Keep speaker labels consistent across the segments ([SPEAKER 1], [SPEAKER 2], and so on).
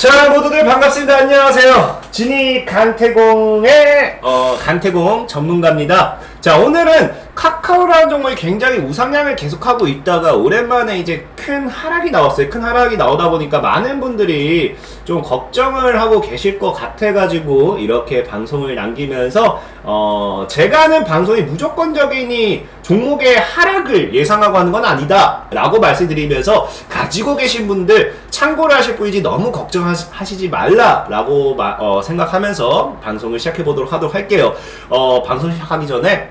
[SPEAKER 1] 자 모두들 반갑습니다. 안녕하세요 진이 간태공의 어, 간태공 전문가입니다. 자 오늘은 카카오라는 종목이 굉장히 우상향을 계속하고 있다가 오랜만에 이제 큰 하락이 나왔어요. 큰 하락이 나오다 보니까 많은 분들이 좀 걱정을 하고 계실 것 같아 가지고 이렇게 방송을 남기면서 어, 제가 하는 방송이 무조건적이니 종목의 하락을 예상하고 하는 건 아니다 라고 말씀드리면서 가지고 계신 분들 참고를 하실 뿐이지 너무 걱정하시지 말라 라고 마- 어, 생각하면서 방송을 시작해 보도록 하도록 할게요. 어, 방송 시작하기 전에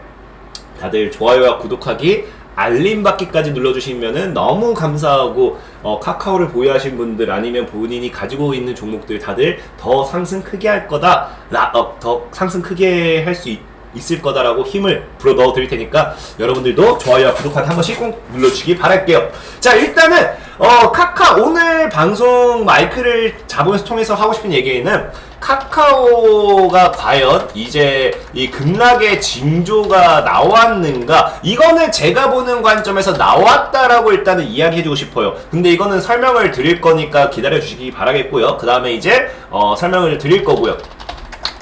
[SPEAKER 1] 다들 좋아요와 구독하기 알림 받기까지 눌러주시면은 너무 감사하고 어, 카카오를 보유하신 분들 아니면 본인이 가지고 있는 종목들 다들 더 상승 크게 할 거다 라, 어, 더 상승 크게 할 수 있 을 거다라고 힘을 불어 넣어 드릴 테니까 여러분들도 좋아요와 구독하기 한 번씩 꼭 눌러주시기 바랄게요. 자 일단은 어, 카카 오늘 방송 마이크를 잡으면서 통해서 하고 싶은 얘기는 카카오가 과연 이제 이 급락의 징조가 나왔는가? 이거는 제가 보는 관점에서 나왔다라고 일단은 이야기해주고 싶어요. 근데 이거는 설명을 드릴 거니까 기다려 주시기 바라겠고요. 그 다음에 이제 어, 설명을 드릴 거고요.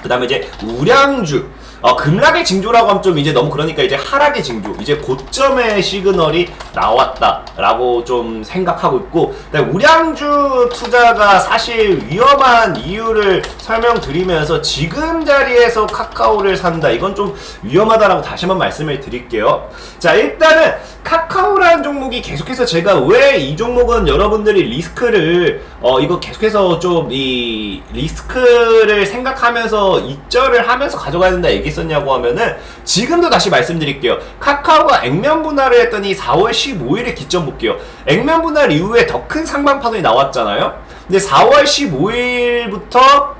[SPEAKER 1] 그 다음에 이제 우량주 어, 급락의 징조라고 하면 좀 이제 너무 그러니까 이제 하락의 징조 이제 고점의 시그널이 나왔다라고 좀 생각하고 있고 그다음에 우량주 투자가 사실 위험한 이유를 설명드리면서 지금 자리에서 카카오를 산다. 이건 좀 위험하다라고 다시 한번 말씀을 드릴게요. 자 일단은 카카오라는 종목이 계속해서 제가 왜 이 종목은 여러분들이 리스크를 어 이거 계속해서 좀 이 리스크를 생각하면서 입절을 하면서 가져가야 된다 얘기했었냐고 하면은 지금도 다시 말씀드릴게요. 카카오가 액면 분할을 했더니 4월 15일에 기점 볼게요. 액면 분할 이후에 더 큰 상방 파동이 나왔잖아요. 근데 4월 15일부터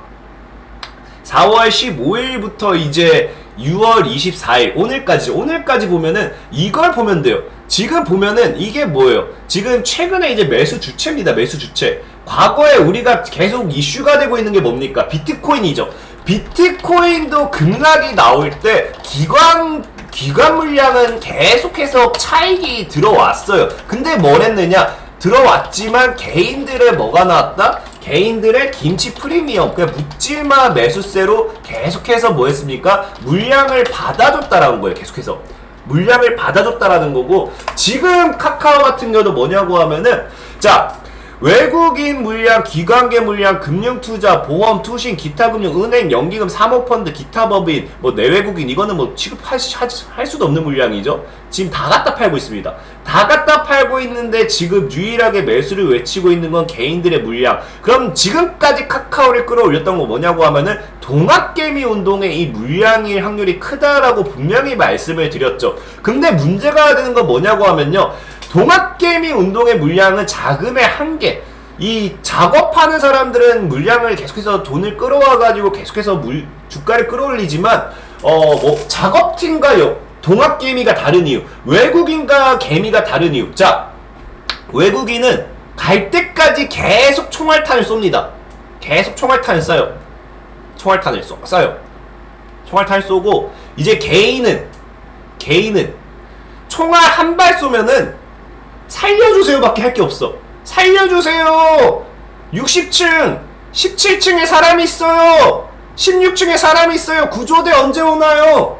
[SPEAKER 1] 4월 15일부터 이제 6월 24일 오늘까지 오늘까지 보면은 이걸 보면 돼요. 지금 보면은 이게 뭐예요? 지금 최근에 이제 매수 주체입니다. 매수 주체. 과거에 우리가 계속 이슈가 되고 있는 게 뭡니까? 비트코인이죠. 비트코인도 급락이 나올 때 기관 기관 물량은 계속해서 차익이 들어왔어요. 근데 뭘 했느냐? 들어왔지만 개인들의 뭐가 나왔다? 개인들의 김치 프리미엄, 그냥 묻지마 매수세로 계속해서 뭐 했습니까? 물량을 받아줬다라는 거예요, 계속해서. 물량을 받아줬다라는 거고, 지금 카카오 같은 경우도 뭐냐고 하면은, 자, 외국인 물량, 기관계 물량, 금융투자, 보험, 투신, 기타 금융, 은행, 연기금, 사모펀드, 기타 법인, 뭐 내외국인 이거는 뭐 취급할 할 수도 없는 물량이죠. 지금 다 갖다 팔고 있습니다. 다 갖다 팔고 있는데 지금 유일하게 매수를 외치고 있는 건 개인들의 물량. 그럼 지금까지 카카오를 끌어올렸던 거 뭐냐고 하면은 동학개미 운동의 이 물량일 확률이 크다라고 분명히 말씀을 드렸죠. 근데 문제가 되는 건 뭐냐고 하면요. 동학개미 운동의 물량은 자금의 한계. 이 작업하는 사람들은 물량을 계속해서 돈을 끌어와가지고 계속해서 물, 주가를 끌어올리지만, 어, 뭐, 작업팀과 요, 동학개미가 다른 이유, 외국인과 개미가 다른 이유. 자, 외국인은 갈 때까지 계속 총알탄을 쏩니다. 계속 총알탄을 쏴요. 총알탄을 쏘, 쏴요. 총알탄을 쏘고, 이제 개인은, 개인은 총알 한 발 쏘면은 살려주세요 밖에 할 게 없어. 살려주세요! 60층, 17층에 사람이 있어요! 16층에 사람이 있어요! 구조대 언제 오나요?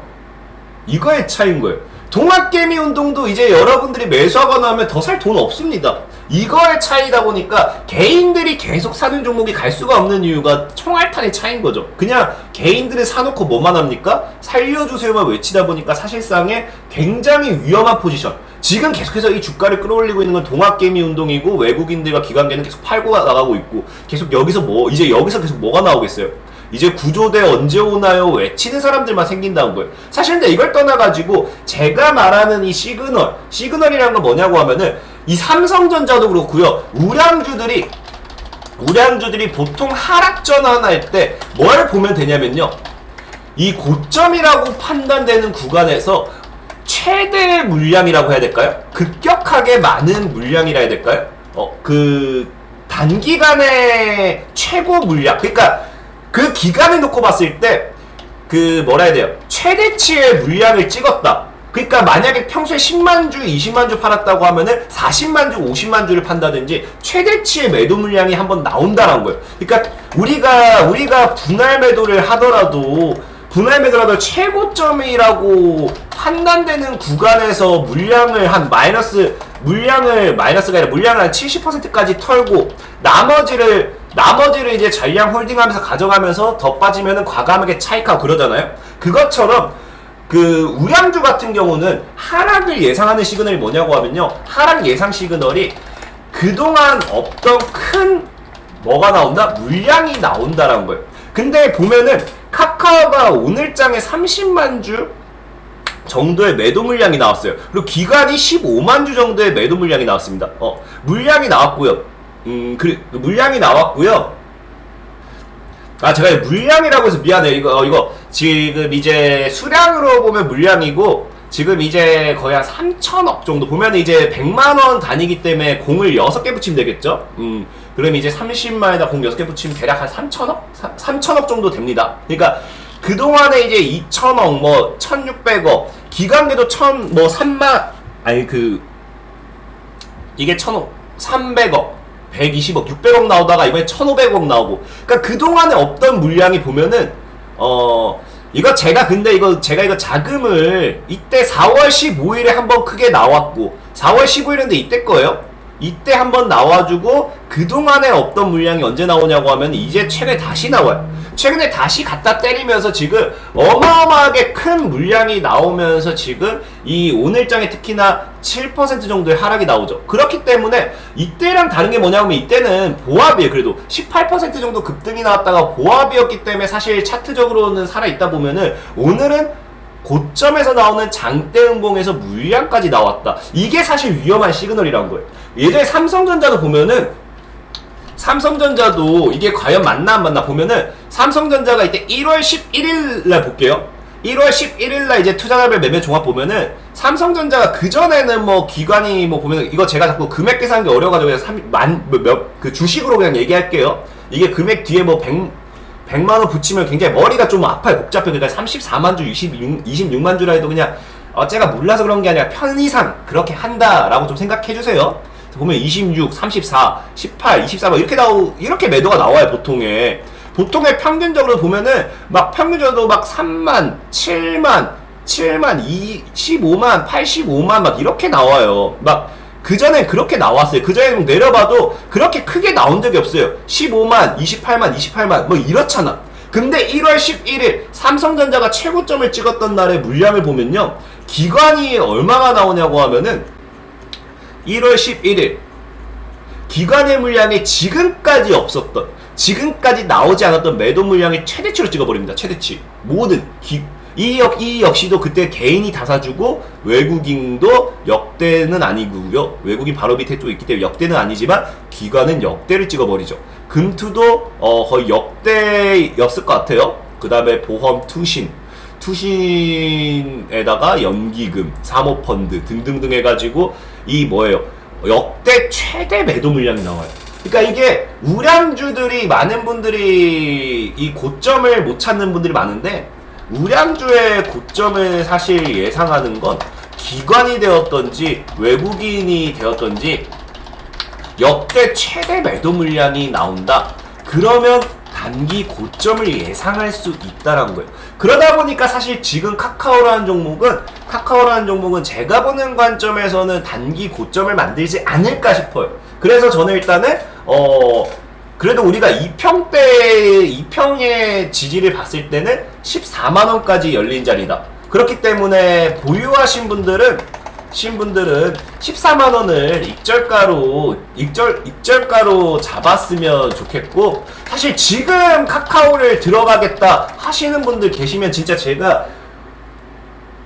[SPEAKER 1] 이거의 차이인 거예요. 동학개미 운동도 이제 여러분들이 매수하거나 하면 더 살 돈 없습니다. 이거의 차이다 보니까 개인들이 계속 사는 종목이 갈 수가 없는 이유가 총알탄의 차이인 거죠. 그냥 개인들이 사놓고 뭐만 합니까? 살려주세요만 외치다 보니까 사실상에 굉장히 위험한 포지션. 지금 계속해서 이 주가를 끌어올리고 있는 건 동학개미 운동이고 외국인들과 기관계는 계속 팔고 나가고 있고 계속 여기서 뭐 이제 여기서 계속 뭐가 나오겠어요? 이제 구조대 언제 오나요? 외치는 사람들만 생긴다는 거예요. 사실 근데 이걸 떠나가지고 제가 말하는 이 시그널, 시그널이라는 건 뭐냐고 하면은 이 삼성전자도 그렇고요. 우량주들이 우량주들이 보통 하락 전환할 때 뭘 보면 되냐면요. 이 고점이라고 판단되는 구간에서 최대 물량이라고 해야 될까요? 급격하게 많은 물량이라 해야 될까요? 어, 그 단기간에 최고 물량. 그러니까 그 기간을 놓고 봤을 때 그 뭐라 해야 돼요? 최대치의 물량을 찍었다. 그러니까 만약에 평소에 10만 주, 20만 주 팔았다고 하면은 40만 주, 50만 주를 판다든지 최대치의 매도 물량이 한번 나온다는 거예요. 그러니까 우리가 우리가 분할 매도를 하더라도 분할 매도라도 최고점이라고 판단되는 구간에서 물량을 한 마이너스 물량을 마이너스가 아니라 물량을 한 70%까지 털고 나머지를 나머지를 이제 잔량 홀딩하면서 가져가면서 더 빠지면은 과감하게 차익하고 그러잖아요. 그것처럼 그 우량주 같은 경우는 하락을 예상하는 시그널이 뭐냐고 하면요. 하락 예상 시그널이 그동안 없던 큰 뭐가 나온다? 물량이 나온다라는 거예요. 근데 보면은 카카오가 오늘 장에 30만 주 정도의 매도 물량이 나왔어요. 그리고 기간이 15만 주 정도의 매도 물량이 나왔습니다. 어, 물량이 나왔고요. 음, 그 물량이 나왔고요. 아, 제가 물량이라고 해서 미안해요. 이거, 어, 이거, 지금 이제 수량으로 보면 물량이고, 지금 이제 거의 한 3천억 정도 보면 이제 100만원 단위기 때문에 공을 6개 붙이면 되겠죠? 음, 그럼 이제 30만에다 공 6개 붙이면 대략 한 3천억? 3천억 정도 됩니다. 그러니까, 그동안에 이제 2천억, 뭐, 1600억, 기간계도 1000, 뭐, 3만, 아니, 그, 이게 1000억, 300억, 120억, 600억 나오다가 이번에 1500억 나오고. 그러니까 그동안에 없던 물량이 보면은, 어, 이거 제가 근데 이거 제가 이거 자금을 이때 4월 15일에 한번 크게 나왔고 4월 15일인데 이때 거예요. 이때 한번 나와주고 그동안에 없던 물량이 언제 나오냐고 하면 이제 최근에 다시 나와요. 최근에 다시 갖다 때리면서 지금 어마어마하게 큰 물량이 나오면서 지금 이 오늘장에 특히나 7% 정도의 하락이 나오죠. 그렇기 때문에 이때랑 다른 게 뭐냐면 이때는 보합이에요. 그래도 18% 정도 급등이 나왔다가 보합이었기 때문에 사실 차트적으로는 살아있다 보면은 오늘은 고점에서 나오는 장대음봉에서 물량까지 나왔다. 이게 사실 위험한 시그널이란 거예요. 예전에 삼성전자도 보면은 삼성전자도 이게 과연 맞나 안 맞나 보면은 삼성전자가 이때 1월 11일 날 볼게요. 1월 11일 날 이제 투자자별 매매 종합 보면은 삼성전자가 그 전에는 뭐 기관이 뭐 보면 이거 제가 자꾸 금액 계산하기 어려가지고 그냥 만몇 그 주식으로 그냥 얘기할게요. 이게 금액 뒤에 뭐 100, 100만 원 붙이면 굉장히 머리가 좀 아파요. 복잡해. 그러니까 34만 주, 26, 26만 주라 해도 그냥 어, 제가 몰라서 그런 게 아니라 편의상 그렇게 한다라고 좀 생각해 주세요. 보면 26, 34, 18, 24막 이렇게 나오 이렇게 매도가 나와요 보통에. 보통의 평균적으로 보면은 막 평균적으로 막 3만, 7만, 7만, 2, 15만, 85만 막 이렇게 나와요. 막 그 전에 그렇게 나왔어요. 그 전에 내려봐도 그렇게 크게 나온 적이 없어요. 15만, 28만, 28만 뭐 이렇잖아. 근데 1월 11일 삼성전자가 최고점을 찍었던 날의 물량을 보면요. 기관이 얼마가 나오냐고 하면은 1월 11일 기관의 물량이 지금까지 없었던 지금까지 나오지 않았던 매도 물량이 최대치로 찍어버립니다. 최대치 모든 기, 이, 역, 이 역시도 그때 개인이 다 사주고 외국인도 역대는 아니고요. 외국인 바로 밑에 또 있기 때문에 역대는 아니지만 기관은 역대를 찍어버리죠. 금투도 어, 거의 역대였을 것 같아요. 그 다음에 보험 투신 투신에다가 연기금, 사모펀드 등등등 해가지고 이 뭐예요? 역대 최대 매도 물량이 나와요. 그러니까 이게 우량주들이 많은 분들이 이 고점을 못 찾는 분들이 많은데 우량주의 고점을 사실 예상하는 건 기관이 되었던지 외국인이 되었던지 역대 최대 매도 물량이 나온다. 그러면 단기 고점을 예상할 수 있다라는 거예요. 그러다 보니까 사실 지금 카카오라는 종목은 카카오라는 종목은 제가 보는 관점에서는 단기 고점을 만들지 않을까 싶어요. 그래서 저는 일단은 어 그래도 우리가 2평 때 2평의 지지를 봤을 때는 14만 원까지 열린 자리다. 그렇기 때문에 보유하신 분들은 신 분들은 14만 원을 익절가로 익절 익절가로 잡았으면 좋겠고 사실 지금 카카오를 들어가겠다 하시는 분들 계시면 진짜 제가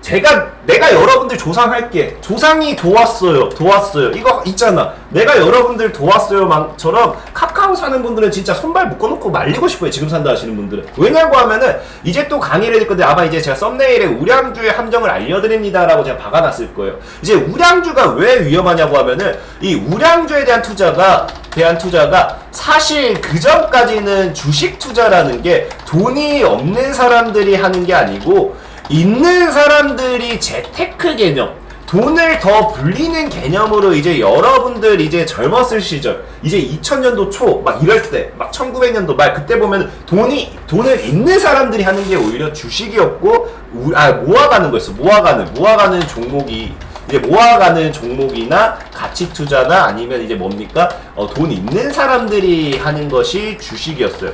[SPEAKER 1] 제가 내가 여러분들 조상할게. 조상이 도왔어요. 도왔어요. 이거 있잖아. 내가 여러분들 도왔어요처럼 카카오 사는 분들은 진짜 손발 묶어놓고 말리고 싶어요. 지금 산다 하시는 분들은. 왜냐고 하면은 이제 또 강의를 건데 아마 이제 제가 썸네일에 우량주의 함정을 알려드립니다라고 제가 박아놨을 거예요. 이제 우량주가 왜 위험하냐고 하면은 이 우량주에 대한 투자가 대한 투자가 사실 그 전까지는 주식 투자라는 게 돈이 없는 사람들이 하는 게 아니고 있는 사람들이 재테크 개념 돈을 더 불리는 개념으로 이제 여러분들 이제 젊었을 시절 이제 2000년도 초 막 이럴 때 막 1900년도 말 그때 보면 돈이 돈을 있는 사람들이 하는 게 오히려 주식이었고 우- 아 모아가는 거였어 모아가는 모아가는 종목이 이제 모아가는 종목이나 가치 투자나 아니면 이제 뭡니까 어, 돈 있는 사람들이 하는 것이 주식이었어요.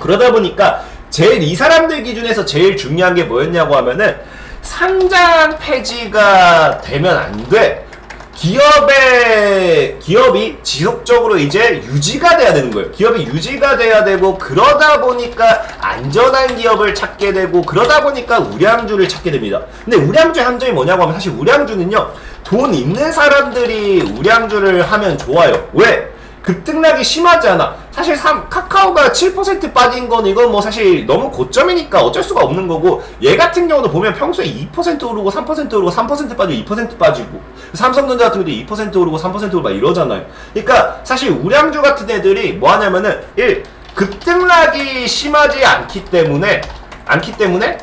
[SPEAKER 1] 그러다 보니까 제일 이 사람들 기준에서 제일 중요한 게 뭐였냐고 하면은 상장 폐지가 되면 안 돼. 기업의 기업이 지속적으로 이제 유지가 돼야 되는 거예요. 기업이 유지가 돼야 되고 그러다 보니까 안전한 기업을 찾게 되고 그러다 보니까 우량주를 찾게 됩니다. 근데 우량주의 함정이 뭐냐고 하면 사실 우량주는요. 돈 있는 사람들이 우량주를 하면 좋아요. 왜? 급등락이 심하지 않아. 사실 삼, 카카오가 7% 빠진 건 이건 뭐 사실 너무 고점이니까 어쩔 수가 없는 거고 얘 같은 경우도 보면 평소에 2% 오르고 3% 오르고 3% 빠지고 2% 빠지고 삼성전자 같은 경우도 2% 오르고 3% 오르고 막 이러잖아요. 그러니까 사실 우량주 같은 애들이 뭐 하냐면은 1. 급등락이 심하지 않기 때문에 않기 때문에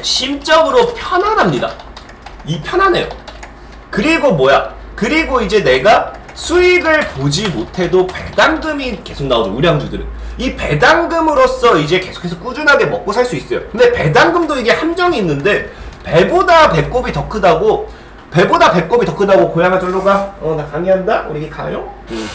[SPEAKER 1] 심적으로 편안합니다. 이 편안해요. 그리고 뭐야? 그리고 이제 내가 수익을 보지 못해도 배당금이 계속 나오죠. 우량주들은. 이 배당금으로서 이제 계속해서 꾸준하게 먹고 살 수 있어요. 근데 배당금도 이게 함정이 있는데 배보다 배꼽이 더 크다고 배보다 배꼽이 더 크다고 고양아 절로 가. 어, 나 강의한다. 우리 가요? 응.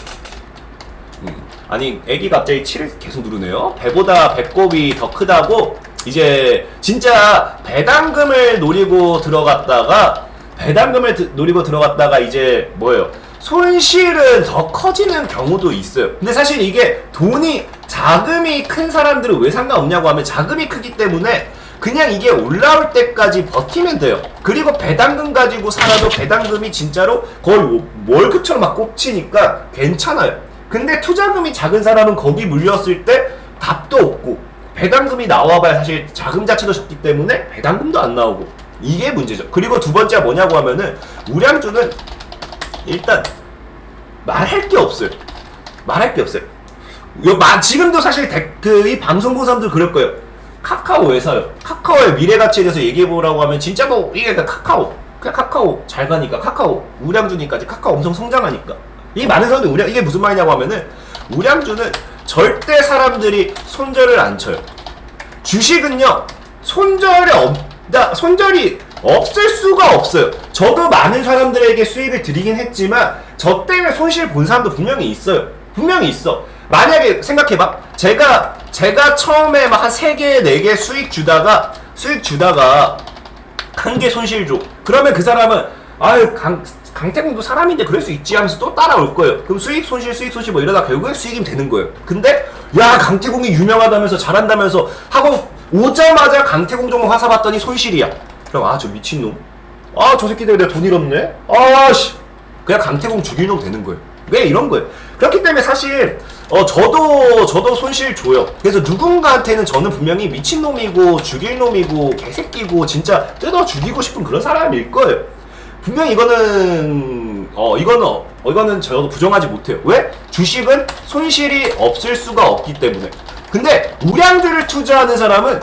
[SPEAKER 1] 음. 아니 애기 갑자기 7을 계속 누르네요 배보다 배꼽이 더 크다고 이제 진짜 배당금을 노리고 들어갔다가 배당금을 드- 노리고 들어갔다가 이제 뭐예요 손실은 더 커지는 경우도 있어요 근데 사실 이게 돈이 자금이 큰 사람들은 왜 상관없냐고 하면 자금이 크기 때문에 그냥 이게 올라올 때까지 버티면 돼요. 그리고 배당금 가지고 살아도 배당금이 진짜로 거의 뭐 월급처럼 막 꼽치니까 괜찮아요. 근데 투자금이 작은 사람은 거기 물렸을 때 답도 없고 배당금이 나와봐야 사실 자금 자체도 적기 때문에 배당금도 안 나오고 이게 문제죠. 그리고 두 번째가 뭐냐고 하면은 우량주는 일단 말할 게 없어요. 말할 게 없어요. 요, 마, 지금도 사실 그이 방송 보는 사람들 그럴 거예요. 카카오 회사요. 카카오의 미래 가치에 대해서 얘기해 보라고 하면 진짜 뭐 이게 그냥 카카오. 그냥 카카오 잘 가니까 카카오 우량주니까지 카카오 엄청 성장하니까. 이 많은 사람들이 우량 이게 무슨 말이냐고 하면은 우량주는 절대 사람들이 손절을 안 쳐요. 주식은요 손절이 없다 손절이 없을 수가 없어요. 저도 많은 사람들에게 수익을 드리긴 했지만 저 때문에 손실 본 사람도 분명히 있어요. 분명히 있어. 만약에 생각해봐. 제가 제가 처음에 막 한 세 개, 네 개 수익 주다가 수익 주다가 한 개 손실 줘. 그러면 그 사람은 아유 강 강태공도 사람인데 그럴 수 있지 하면서 또 따라올 거예요. 그럼 수익 손실 수익 손실 뭐 이러다 결국엔 수익이 되는 거예요. 근데 야 강태공이 유명하다면서 잘한다면서 하고 오자마자 강태공 종목 화사 봤더니 손실이야. 그럼 아 저 미친놈. 아 저 새끼 때문에 돈 잃었네. 아씨. 그냥 강태공 죽일 놈 되는 거예요. 왜 이런 거예요? 그렇기 때문에 사실 어 저도 저도 손실 줘요. 그래서 누군가한테는 저는 분명히 미친 놈이고 죽일 놈이고 개새끼고 진짜 뜯어 죽이고 싶은 그런 사람일 거예요. 분명히 이거는 어 이거는 어, 이거는 저도 부정하지 못해요. 왜? 주식은 손실이 없을 수가 없기 때문에. 근데 우량주를 투자하는 사람은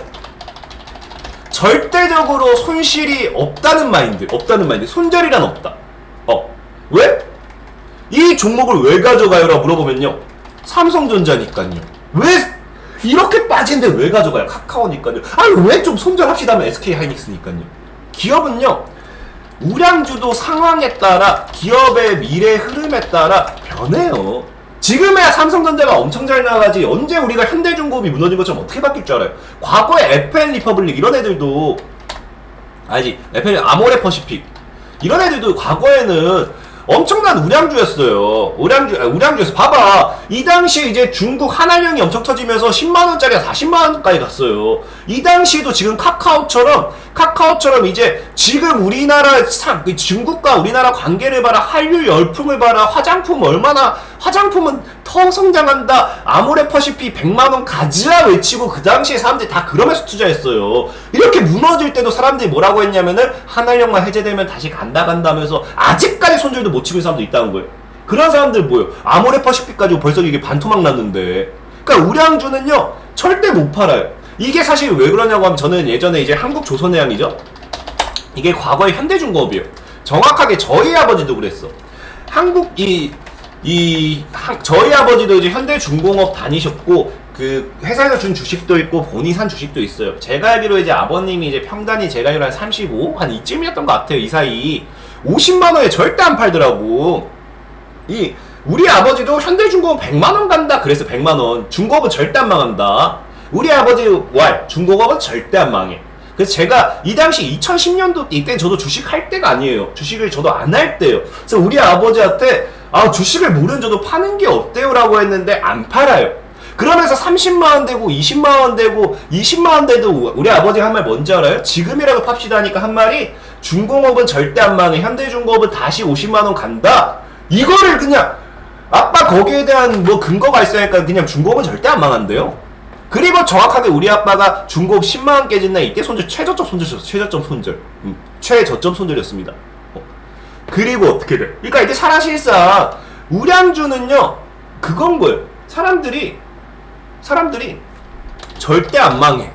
[SPEAKER 1] 절대적으로 손실이 없다는 마인드, 없다는 마인드, 손절이란 없다. 어, 왜? 이 종목을 왜 가져가요? 라고 물어보면요. 삼성전자니까요. 왜 이렇게 빠진데 왜 가져가요? 카카오니까요. 아니 왜 좀 손절합시다면 SK 하이닉스니까요. 기업은요. 우량주도 상황에 따라 기업의 미래 흐름에 따라 변해요. 지금에야 삼성전자가 엄청 잘 나가지 언제 우리가 현대중공업이 무너진 것처럼 어떻게 바뀔 줄 알아요? 과거에 FL 리퍼블릭 이런 애들도 알지? FL 아모레 퍼시픽 이런 애들도 과거에는 엄청난 우량주였어요. 우량주, 아, 우량주에서 봐봐. 이 당시에 이제 중국 한알령이 엄청 터지면서 10만원짜리가 40만원까지 갔어요. 이 당시에도 지금 카카오처럼, 카카오처럼 이제 지금 우리나라, 사- 그 중국과 우리나라 관계를 봐라. 한류 열풍을 봐라. 화장품 얼마나, 화장품은 더 성장한다. 아모레 퍼시피 100만원 가지라 외치고 그 당시에 사람들이 다 그러면서 투자했어요. 이렇게 무너질 때도 사람들이 뭐라고 했냐면은 한알령만 해제되면 다시 간다 간다면서 아직까지 손절도 못 치고 있는 사람도 있다는 거예요. 그런 사람들 뭐예요? 아모레 퍼시픽 가지고 벌써 이게 반토막 났는데. 그러니까 우량주는요 절대 못 팔아요. 이게 사실 왜 그러냐고 하면 저는 예전에 이제 한국 조선해양이죠. 이게 과거의 현대중공업이에요. 정확하게 저희 아버지도 그랬어. 한국 이, 이, 한- 저희 아버지도 이제 현대중공업 다니셨고, 그, 회사에서 준 주식도 있고, 본인이 산 주식도 있어요. 제가 알기로 이제 아버님이 이제 평단이 제가 알기로 한 35? 한 이쯤이었던 것 같아요, 이 사이. 50만 원에 절대 안 팔더라고. 이, 우리 아버지도 현대중공업 100만 원 간다 그래서 100만 원. 중공업은 절대 안 망한다. 우리 아버지 왈, 중공업은 절대 안 망해. 그래서 제가 이 당시 2010년도 이때 저도 주식 할 때가 아니에요. 주식을 저도 안 할 때요. 그래서 우리 아버지한테 아 주식을 모르는 저도 파는 게 어때요라고 했는데 안 팔아요. 그러면서 30만 원 되고 20만 원 되고 20만 원 돼도 우리 아버지가 한말 뭔지 알아요? 지금이라도 팝시다 하니까 한 말이 중공업은 절대 안 망해. 현대중공업은 다시 50만 원 간다. 이거를 그냥 아빠 거기에 대한 뭐 근거가 있어야니까 그냥 중공업은 절대 안 망한대요. 그리고 정확하게 우리 아빠가 중고업 10만 원 깨진 날 이때 손절 최저점 손절이었어 최저점 손절. 음, 최저점 손절이었습니다. 어. 그리고 어떻게 돼? 그러니까 이게 사라실상 우량주는요 그건 거예요? 사람들이 사람들이 절대 안 망해.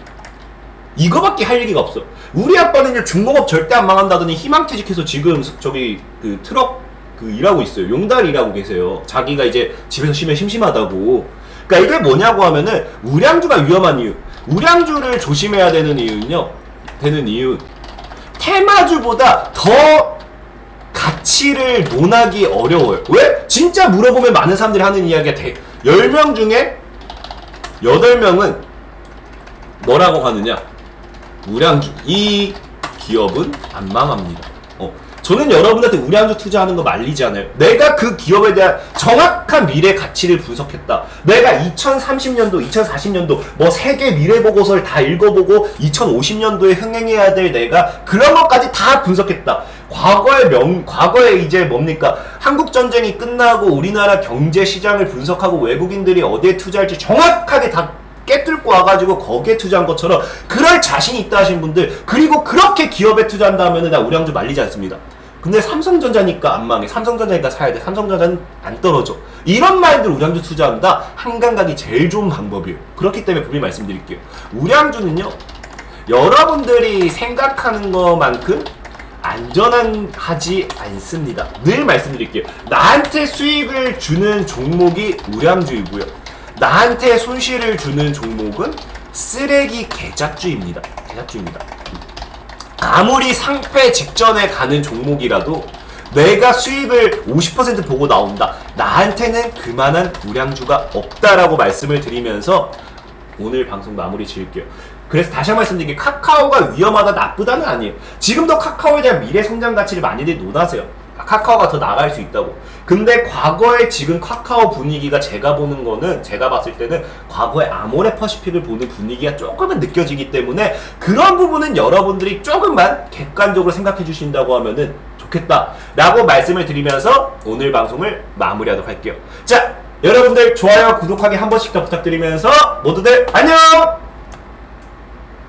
[SPEAKER 1] 이거밖에 할 얘기가 없어. 우리 아빠는요 중공업 절대 안 망한다더니 희망퇴직해서 지금 저기 그 트럭 그 일하고 있어요. 용달 일하고 계세요. 자기가 이제 집에서 쉬면 심심하다고 그러니까 이게 뭐냐고 하면은 우량주가 위험한 이유. 우량주를 조심해야 되는 이유는요. 되는 이유. 테마주보다 더 가치를 논하기 어려워요. 왜? 진짜 물어보면 많은 사람들이 하는 이야기가 돼. 10명 중에 8명은 뭐라고 하느냐? 우량주. 이 기업은 안 망합니다. 어. 저는 여러분한테 우량주 투자하는 거 말리지 않아요. 내가 그 기업에 대한 정확한 미래 가치를 분석했다. 내가 2030년도, 2040년도 뭐 세계 미래 보고서를 다 읽어보고 2050년도에 흥행해야 될 내가 그런 것까지 다 분석했다. 과거의 명, 과거에 이제 뭡니까? 한국 전쟁이 끝나고 우리나라 경제 시장을 분석하고 외국인들이 어디에 투자할지 정확하게 다 깨뚫고 와가지고 거기에 투자한 것처럼 그럴 자신 있다 하신 분들 그리고 그렇게 기업에 투자한다 하면은 나 우량주 말리지 않습니다. 근데 삼성전자니까 안 망해. 삼성전자니까 사야 돼. 삼성전자는 안 떨어져. 이런 말들 우량주 투자한다. 한강 가기 제일 좋은 방법이에요. 그렇기 때문에 분명히 말씀드릴게요. 우량주는요. 여러분들이 생각하는 것만큼 안전한 하지 않습니다. 늘 말씀드릴게요. 나한테 수익을 주는 종목이 우량주이고요. 나한테 손실을 주는 종목은 쓰레기 계좌주입니다. 계좌주입니다. 아무리 상패 직전에 가는 종목이라도 내가 수익을 50% 보고 나온다. 나한테는 그만한 우량주가 없다라고 말씀을 드리면서 오늘 방송 마무리 지을게요. 그래서 다시 한 번 말씀드릴게요. 카카오가 위험하다 나쁘다는 아니에요. 지금도 카카오에 대한 미래 성장 가치를 많이들 논하세요. 카카오가 더 나갈 수 있다고. 근데 과거에 지금 카카오 분위기가 제가 보는 거는 제가 봤을 때는 과거의 아모레 퍼시픽을 보는 분위기가 조금은 느껴지기 때문에 그런 부분은 여러분들이 조금만 객관적으로 생각해 주신다고 하면은 좋겠다라고 말씀을 드리면서 오늘 방송을 마무리하도록 할게요. 자, 여러분들 좋아요, 구독하기 한 번씩 더 부탁드리면서 모두들 안녕!